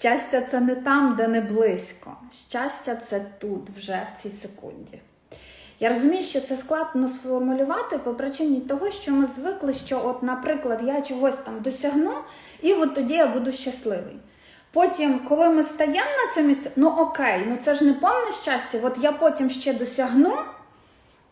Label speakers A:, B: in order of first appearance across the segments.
A: Щастя це не там, де не близько. Щастя це тут, вже в цій секунді. Я розумію, що це складно сформулювати по причині того, що ми звикли, що, от, наприклад, я чогось там досягну, і от тоді я буду щасливий. Потім, коли ми стаємо на це місце, ну окей, ну це ж не повне щастя, от я потім ще досягну,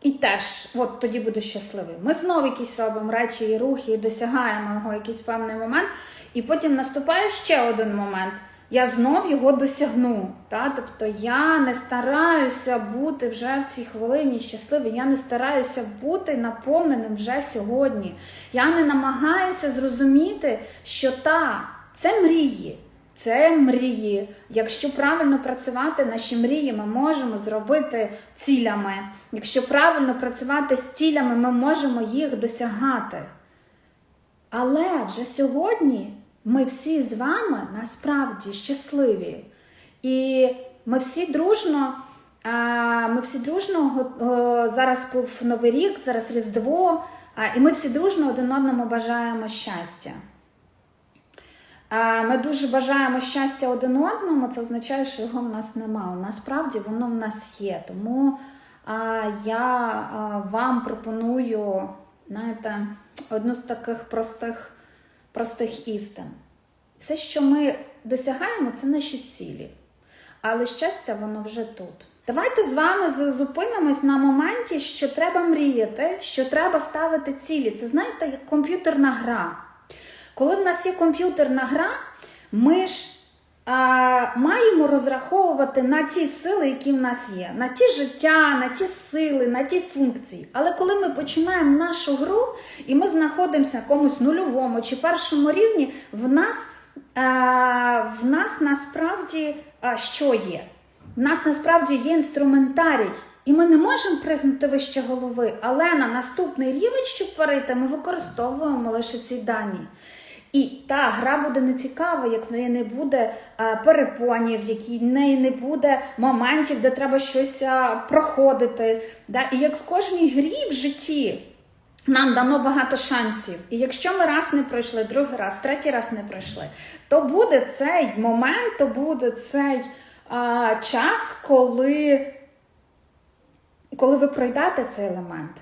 A: і теж от тоді буду щасливий. Ми знову якісь робимо речі і рухи, і досягаємо його якийсь певний момент, і потім наступає ще один момент. Я знов його досягну. Та? Тобто я не стараюся бути вже в цій хвилині щасливим, я не стараюся бути наповненим вже сьогодні. Я не намагаюся зрозуміти, що та, це мрії. Це мрії. Якщо правильно працювати, наші мрії ми можемо зробити цілями. Якщо правильно працювати з цілями, ми можемо їх досягати. Але вже сьогодні ми всі з вами насправді щасливі. І ми всі дружно, е, ми всі дружно е, зараз був Новий рік, зараз Різдво, е, і ми всі дружно один одному бажаємо щастя. Ми дуже бажаємо щастя один одному, це означає, що його в нас нема. Насправді воно в нас є. Тому я вам пропоную, знаєте, одну з таких простих, простих істин. Все, що ми досягаємо, це наші цілі. Але щастя, воно вже тут. Давайте з вами зупинимось на моменті, що треба мріяти, що треба ставити цілі. Це знаєте, як комп'ютерна гра. Коли в нас є комп'ютерна гра, ми ж маємо розраховувати на ті сили, які в нас є, на ті життя, на ті сили, на ті функції. Але коли ми починаємо нашу гру і ми знаходимося на якомусь нульовому чи першому рівні, в нас, в нас насправді що є? В нас насправді є інструментарій. І ми не можемо пригнути вище голови, але на наступний рівень, щоб перейти, ми використовуємо лише ці дані. І та гра буде нецікава, як в неї не буде а, перепонів, якій в неї не буде моментів, де треба щось а, проходити. Да? І як в кожній грі в житті нам дано багато шансів. І якщо ми раз не пройшли, другий раз, третій раз не пройшли, то буде цей момент, то буде цей а, час, коли, коли ви пройдете цей елемент.